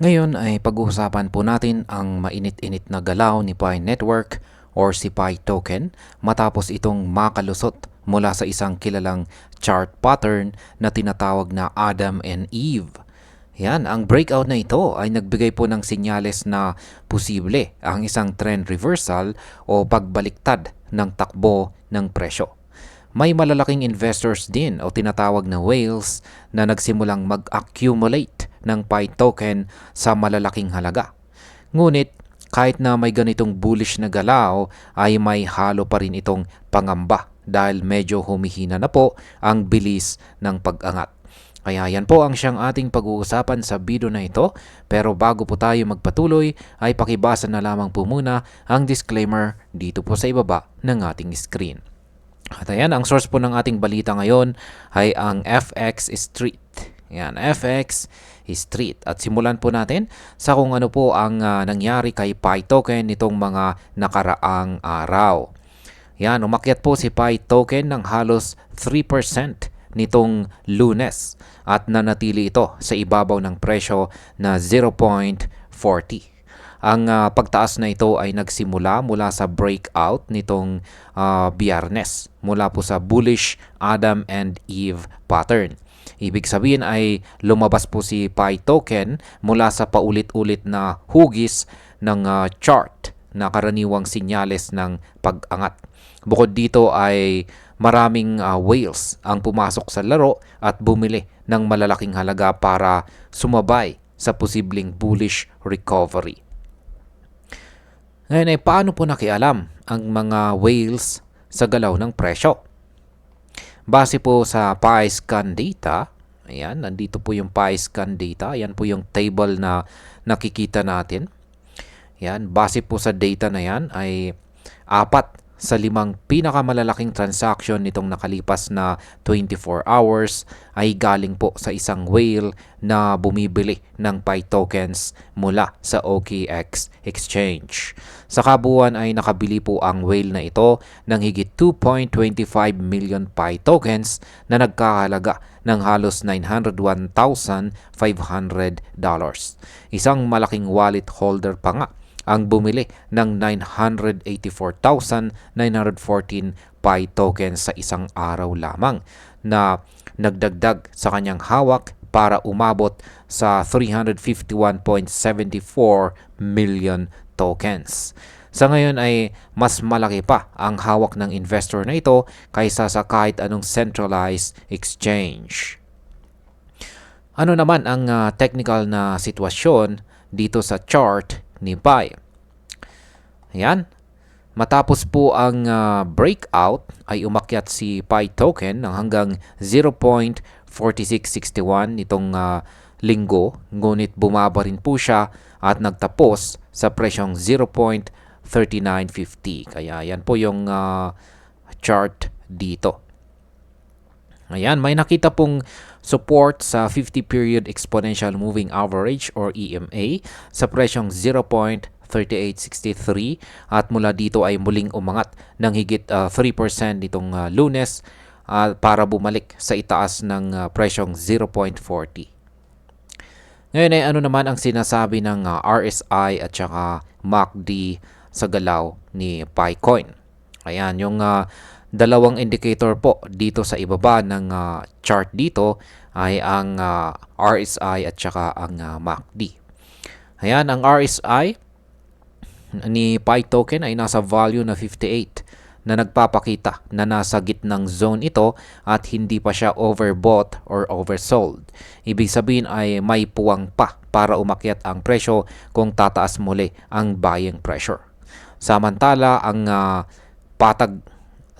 Ngayon ay pag-uusapan po natin ang mainit-init na galaw ni Pi Network or si Pi Token matapos itong makalusot mula sa isang kilalang chart pattern na tinatawag na Adam and Eve. Yan, ang breakout na ito ay nagbigay po ng sinyales na posible ang isang trend reversal o pagbaliktad ng takbo ng presyo. May malalaking investors din o tinatawag na whales na nagsimulang mag-accumulate ng Pi token sa malalaking halaga. Ngunit kahit na may ganitong bullish na galaw ay may halo pa rin itong pangamba dahil medyo humihina na po ang bilis ng pag-angat. Kaya yan po ang siyang ating pag-uusapan sa video na ito. Pero bago po tayo magpatuloy ay pakibasa na lamang po muna ang disclaimer dito po sa ibaba ng ating screen. At ayan, ang source po ng ating balita ngayon ay ang FX Street. Yan, FX Street. At simulan po natin sa kung ano po ang uh, nangyari kay Pi Token nitong mga nakaraang araw. Yan, umakyat po si Pi Token ng halos 3% nitong lunes at nanatili ito sa ibabaw ng presyo na 0.40. Ang uh, pagtaas na ito ay nagsimula mula sa breakout nitong uh, biyernes mula po sa bullish Adam and Eve pattern. Ibig sabihin ay lumabas po si Pi token mula sa paulit-ulit na hugis ng uh, chart na karaniwang sinyales ng pag-angat. Bukod dito ay maraming uh, whales ang pumasok sa laro at bumili ng malalaking halaga para sumabay sa posibleng bullish recovery. Ngayon ay paano po nakialam ang mga whales sa galaw ng presyo? Base po sa PyScan data, ayan, nandito po yung PyScan data, ayan po yung table na nakikita natin. Yan, base po sa data na yan ay apat sa limang pinakamalalaking transaction nitong nakalipas na 24 hours ay galing po sa isang whale na bumibili ng Pi tokens mula sa OKX exchange. Sa kabuuan ay nakabili po ang whale na ito ng higit 2.25 million Pi tokens na nagkakalaga ng halos $901,500. Isang malaking wallet holder pa nga ang bumili ng 984,914 Pi tokens sa isang araw lamang na nagdagdag sa kanyang hawak para umabot sa 351.74 million tokens. Sa ngayon ay mas malaki pa ang hawak ng investor na ito kaysa sa kahit anong centralized exchange. Ano naman ang uh, technical na sitwasyon dito sa chart ni Pi. Ayan. Matapos po ang uh, breakout ay umakyat si Pi token ng hanggang 0.4661 nitong uh, linggo ngunit bumaba rin po siya at nagtapos sa presyong 0.3950. Kaya yan po yung uh, chart dito. Ayan, may nakita pong support sa 50 period exponential moving average or EMA sa presyong 0.3863 at mula dito ay muling umangat ng higit uh, 3% nitong uh, lunes uh, para bumalik sa itaas ng uh, presyong 0.40. Ngayon ay ano naman ang sinasabi ng RSI at saka MACD sa galaw ni Picoin. Ayan, yung uh, dalawang indicator po dito sa ibaba ng uh, chart dito ay ang uh, RSI at saka ang uh, MACD. Ayan, ang RSI ni Pi token ay nasa value na 58 na nagpapakita na nasa gitnang zone ito at hindi pa siya overbought or oversold. Ibig sabihin ay may puwang pa para umakyat ang presyo kung tataas muli ang buying pressure. Samantala, ang uh, patag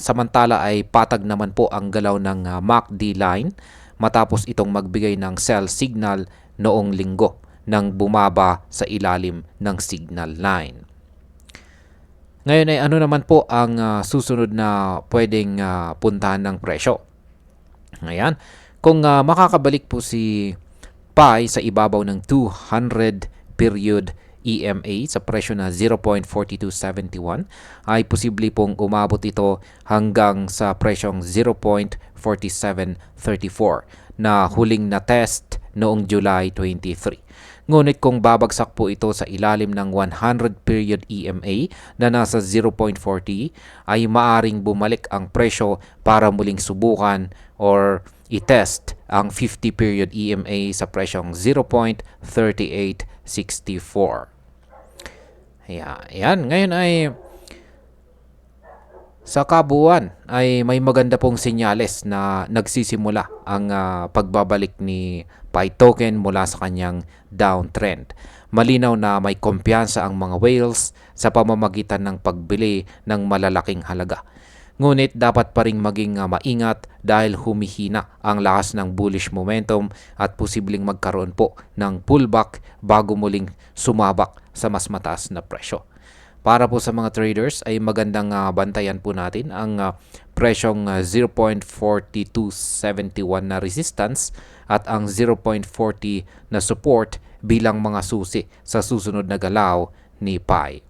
Samantala ay patag naman po ang galaw ng uh, MACD line matapos itong magbigay ng sell signal noong linggo nang bumaba sa ilalim ng signal line. Ngayon ay ano naman po ang uh, susunod na pwedeng uh, puntahan ng presyo. Ngayon, kung uh, makakabalik po si Pi sa ibabaw ng 200 period EMA sa presyo na 0.4271 ay posible pong umabot ito hanggang sa presyong 0.4734 na huling na test noong July 23. Ngunit kung babagsak po ito sa ilalim ng 100 period EMA na nasa 0.40 ay maaring bumalik ang presyo para muling subukan or i-test ang 50 period EMA sa presyong 0.3864. Ayan, ayan. ngayon ay sa kabuuan ay may maganda pong senyales na nagsisimula ang ah, pagbabalik ni Pi token mula sa kanyang downtrend. Malinaw na may kumpiyansa ang mga whales sa pamamagitan ng pagbili ng malalaking halaga. Ngunit dapat pa ring maging ah, maingat dahil humihina ang lakas ng bullish momentum at posibleng magkaroon po ng pullback bago muling sumabak sa mas mataas na presyo. Para po sa mga traders ay magandang ah, bantayan po natin ang ah, presyong ah, 0.4271 na resistance at ang 0.40 na support bilang mga susi sa susunod na galaw ni Pi.